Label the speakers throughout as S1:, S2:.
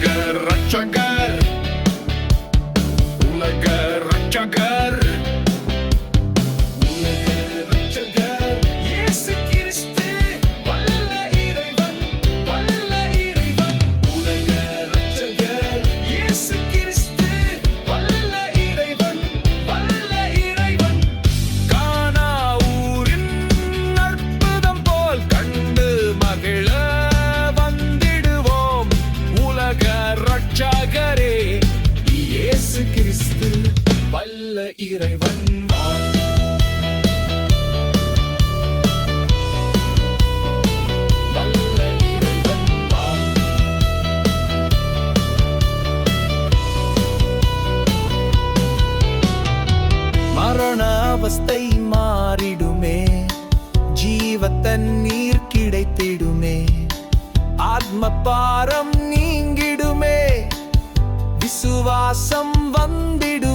S1: garracha, garracha. அல்ல இறைவன் மரணாவஸ்தை மாறிடுமே. ஜீவத்தன் நீர் கிடைத்திடுமே. ஆத்ம பாரம் நீங்கிடுமே. விசுவாசம் வந்திடும்.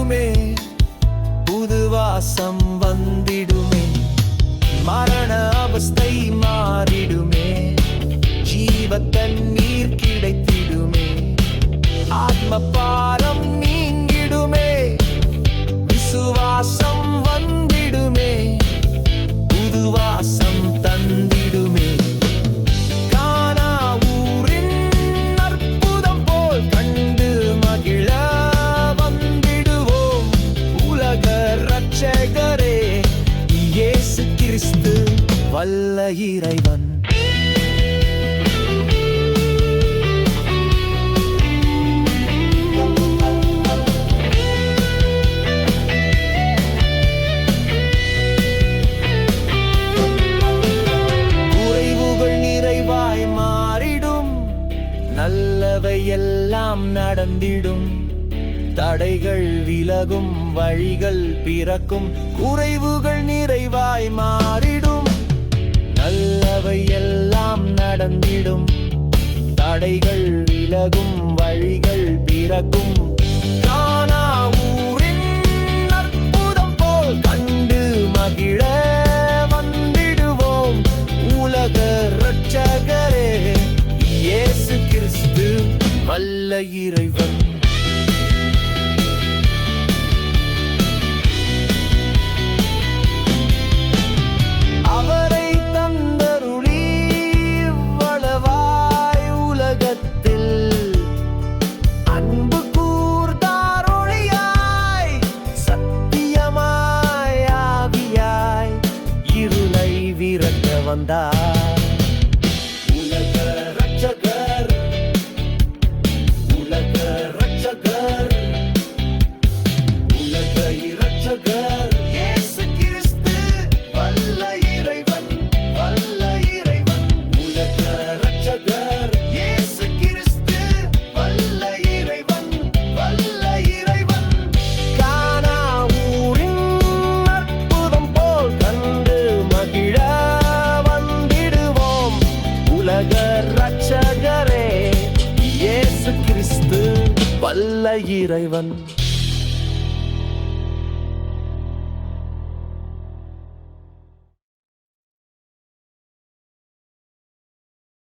S1: இறைவன். நல்லவை எல்லாம் நடந்திடும். தடைகள் விலகும் வழிகள் பிறக்கும். குறைவுகள் நிறைவாய் மாறிடும். தடைகள் விலகும் வழிகள் பிறக்கும். காணா ஊரின் அற்புதம் போல் கண்டு மகிழ வந்திடுவோம். உலக இரட்சகரே இயேசு இறைவன். வந்தார் வல்ல இறைவன்.